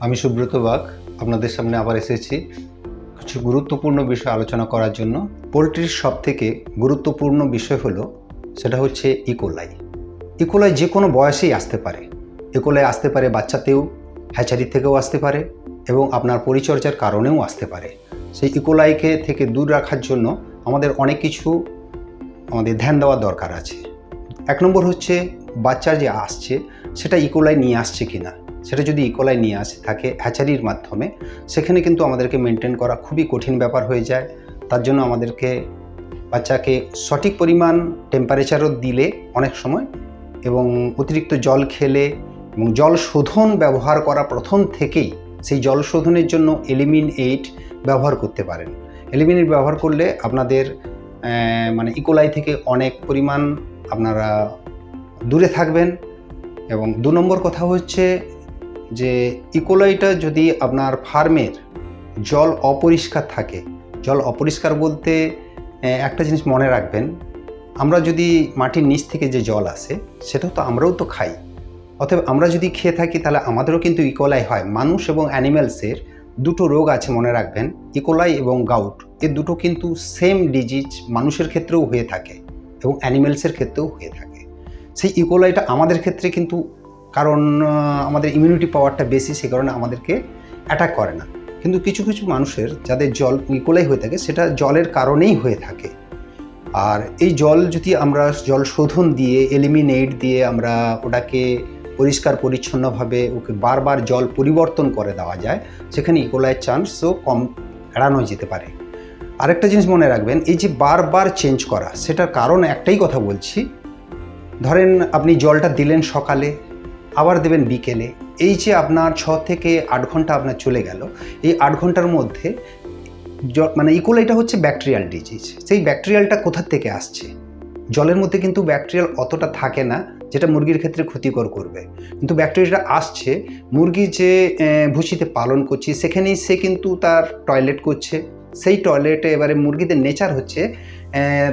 আমি সুব্রত বাগ, আপনাদের সামনে আবার এসেছি কিছু গুরুত্বপূর্ণ বিষয় আলোচনা করার জন্য। পোলট্রির সব থেকে গুরুত্বপূর্ণ বিষয় হলো, সেটা হচ্ছে ইকোলাই। ইকোলাই যে কোনো বয়সেই আসতে পারে। ইকোলাই আসতে পারে বাচ্চাতেও, হ্যাচারি থেকেও আসতে পারে এবং আপনার পরিচর্যার কারণেও আসতে পারে। সেই ইকোলাইকে থেকে দূর রাখার জন্য আমাদের অনেক কিছু আমাদের ধ্যান দেওয়ার দরকার আছে। এক নম্বর হচ্ছে, বাচ্চা যে আসছে, সেটা ইকোলাই নিয়ে আসছে কি না সেটা যদি ইকোলাই নিয়ে আসে, থাকে হ্যাচারির মাধ্যমে, সেখানে কিন্তু আমাদেরকে মেনটেন করা খুবই কঠিন ব্যাপার হয়ে যায়। তার জন্য আমাদেরকে বাচ্চাকে সঠিক পরিমাণ টেম্পারেচারও দিলে অনেক সময় এবং অতিরিক্ত জল খেলে এবং জল শোধন ব্যবহার করা প্রথম থেকেই সেই জল শোধনের জন্য এলিমিন এইট ব্যবহার করতে পারেন। এলিমিন এইট ব্যবহার করলে আপনাদের মানে ইকোলাই থেকে অনেক পরিমাণ আপনারা দূরে থাকবেন। এবং দু নম্বর কথা হচ্ছে যে ইকোলাইটা যদি আপনার ফার্মের জল অপরিষ্কার থাকে, জল অপরিষ্কার বলতে একটা জিনিস মনে রাখবেন, আমরা যদি মাটির নিচ থেকে যে জল আসে, সেটা তো আমরাও তো খাই। অতএব আমরা যদি খেয়ে থাকি, তাহলে আমাদেরও কিন্তু ইকোলাই হয়। মানুষ এবং অ্যানিম্যালসের দুটো রোগ আছে মনে রাখবেন, ইকোলাই এবং গাউট। এ দুটো কিন্তু সেম ডিজিজ মানুষের ক্ষেত্রেও হয়ে থাকে এবং অ্যানিম্যালসের ক্ষেত্রেও হয়ে থাকে। সেই ইকোলাইটা আমাদের ক্ষেত্রে কিন্তু কারণ আমাদের ইমিউনিটি পাওয়ারটা বেশি, সে কারণে আমাদেরকে অ্যাটাক করে না। কিন্তু কিছু কিছু মানুষের, যাদের জল ইকোলাই হয়ে থাকে, সেটা জলের কারণেই হয়ে থাকে। আর এই জল যদি আমরা জল শোধন দিয়ে এলিমিনেট দিয়ে আমরা ওটাকে পরিষ্কার, পরিচ্ছন্নভাবে ওকে বারবার জল পরিবর্তন করে দেওয়া যায়, সেখানে ইকোলাইয়ের চান্সও কম এড়ানো যেতে পারে। আরেকটা জিনিস মনে রাখবেন, এই যে বারবার চেঞ্জ করা, সেটার কারণ একটাই কথা বলছি। ধরেন আপনি জলটা দিলেন সকালে আবার দেবেন বিকেলে। এই যে আপনার ছ থেকে আট ঘণ্টা আপনার চলে গেল, এই আট ঘণ্টার মধ্যে মানে ইকোলাইটা হচ্ছে ব্যাকটেরিয়াল ডিজিজ সেই ব্যাকটেরিয়ালটা কোথার থেকে আসছে? জলের মধ্যে কিন্তু ব্যাকটেরিয়াল অতটা থাকে না, যেটা মুরগির ক্ষেত্রে ক্ষতিকর করবে। কিন্তু ব্যাকটেরিয়াটা আসছে, মুরগি যে ভুসিতে পালন করছে, সেখানেই সে কিন্তু তার টয়লেট করছে। সেই টয়লেটে এবারে মুরগিদের নেচার হচ্ছে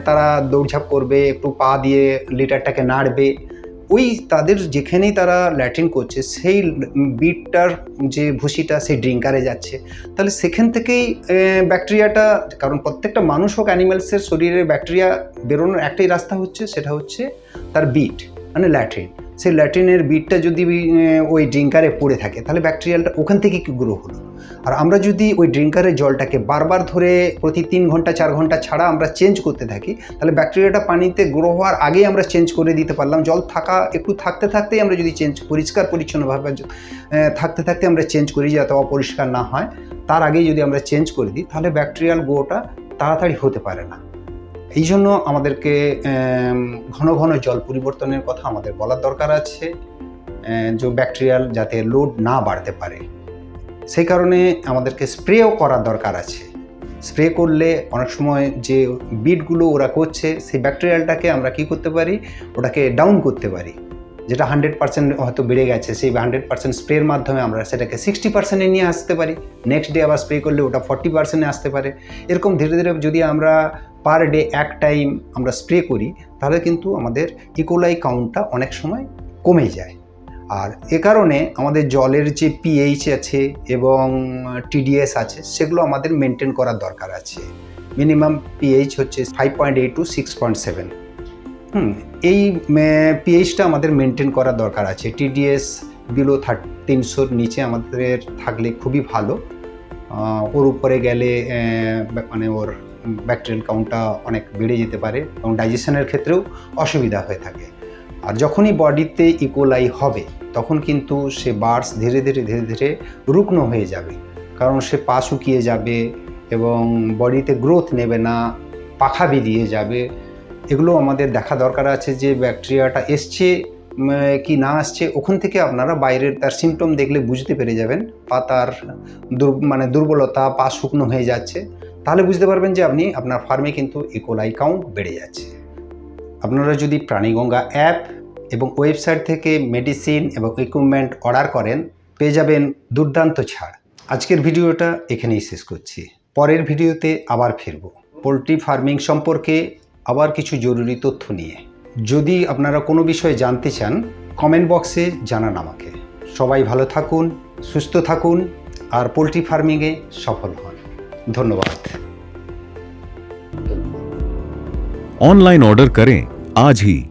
তারা দৌড়ঝাঁপ করবে, একটু পা দিয়ে লিটারটাকে নাড়বে। ওই তাদের যেখানেই তারা ল্যাট্রিন করছে, সেই বিটটার যে ভুসিটা সেই ড্রিঙ্কারে যাচ্ছে। তাহলে সেখান থেকেই ব্যাকটেরিয়াটা, কারণ প্রত্যেকটা মানুষ হোক অ্যানিম্যালসের শরীরে ব্যাকটেরিয়া বেরোনোর একটাই রাস্তা হচ্ছে, সেটা হচ্ছে তার বিট। মানে ল্যাট্রিন। সেই ল্যাট্রিনের বিটটা যদি ওই ড্রিঙ্কারে পড়ে থাকে, তাহলে ব্যাকটেরিয়ালটা ওখান থেকে কি গ্রো হলো? আর আমরা যদি ওই ড্রিঙ্কারের জলটাকে বারবার ধরে প্রতি তিন ঘণ্টা, চার ঘণ্টা ছাড়া আমরা চেঞ্জ করতে থাকি, তাহলে ব্যাকটেরিয়াটা পানিতে গ্রো হওয়ার আগেই আমরা চেঞ্জ করে দিতে পারলাম। জল থাকা, একটু থাকতে থাকতেই আমরা যদি চেঞ্জ পরিষ্কার, পরিচ্ছন্নভাবে থাকতে থাকতে আমরা চেঞ্জ করি যাতে অপরিষ্কার না হয়, তার আগেই যদি আমরা চেঞ্জ করে দিই, তাহলে ব্যাকটেরিয়াল গ্রোটা তাড়াতাড়ি হতে পারে না। এই জন্য আমাদেরকে ঘন ঘন জল পরিবর্তনের কথা আমাদের বলার দরকার আছে যে ব্যাকটেরিয়াল যাতে লোড না বাড়তে পারে। সেই কারণে আমাদেরকে স্প্রেও করার দরকার আছে। স্প্রে করলে অনেক সময় যে বিটগুলো ওরা করছে, সেই ব্যাকটেরিয়ালটাকে আমরা কি করতে পারি? ওটাকে ডাউন করতে পারি। যেটা হান্ড্রেড পার্সেন্ট হয়তো বেড়ে গেছে, সেই হান্ড্রেড পার্সেন্ট স্প্রের মাধ্যমে আমরা সেটাকে সিক্সটি পার্সেন্টে নিয়ে আসতে পারি। নেক্সট ডে আবার স্প্রে করলে ওটা ফর্টি পার্সেন্টে আসতে পারে। এরকম ধীরে ধীরে যদি আমরা পার ডে এক টাইম আমরা স্প্রে করি, তাহলে কিন্তু আমাদের ইকোলাই কাউন্টটা অনেক সময় কমে যায়। আর এ কারণে আমাদের জলের যে পিএইচ আছে এবং টিডিএস আছে, সেগুলো আমাদের মেনটেন করার দরকার আছে। মিনিমাম পিএইচ হচ্ছে five point eight two six point seven hmm, এই পিএইচটা আমাদের মেনটেন করার দরকার আছে। টিডিএস বিলো থার্ট তিনশোর নিচে আমাদের থাকলে খুবই ভালো। ওর উপরে গেলে মানে ওর ব্যাকটেরিয়াল কাউন্টটা অনেক বেড়ে যেতে পারে এবং ডাইজেশনের ক্ষেত্রেও অসুবিধা হয়ে থাকে। আর যখনই বডিতে ইকোলাই হবে, তখন কিন্তু সে বার্স ধীরে ধীরে ধীরে ধীরে রুগ্ন হয়ে যাবে। কারণ সে পা শুকিয়ে যাবে এবং বডিতে গ্রোথ নেবে না, পাখা বেরিয়ে যাবে। এগুলো আমাদের দেখা দরকার আছে যে ব্যাকটেরিয়াটা এসছে কি না আসছে, ওখান থেকে আপনারা বাইরের তার সিমটম দেখলে বুঝতে পেরে যাবেন। পা তার মানে দুর্বলতা, পা শুকনো হয়ে যাচ্ছে। তাহলে বুঝতে পারবেন যে আপনি আপনার ফার্মে কিন্তু ইকোলাই কাউন্ট বেড়ে যাচ্ছে। আপনারা যদি প্রাণীগঙ্গা অ্যাপ এবং ওয়েবসাইট থেকে মেডিসিন এবং ইকুইপমেন্ট অর্ডার করেন, পেয়ে যাবেন দুর্দান্ত ছাড়। আজকের ভিডিওটা এখানেই শেষ করছি। পরের ভিডিওতে আবার ফিরব। পোলট্রি ফার্মিং সম্পর্কে আবার কিছু জরুরি তথ্য নিয়ে। যদি আপনারা কোনো বিষয়ে জানতে চান কমেন্ট বক্সে জানান আমাকে। সবাই ভালো থাকুন, সুস্থ থাকুন, আর পোলট্রি ফার্মিংয়ে সফল হন। ধন্যবাদ। অনলাইন অর্ডার করে আজই।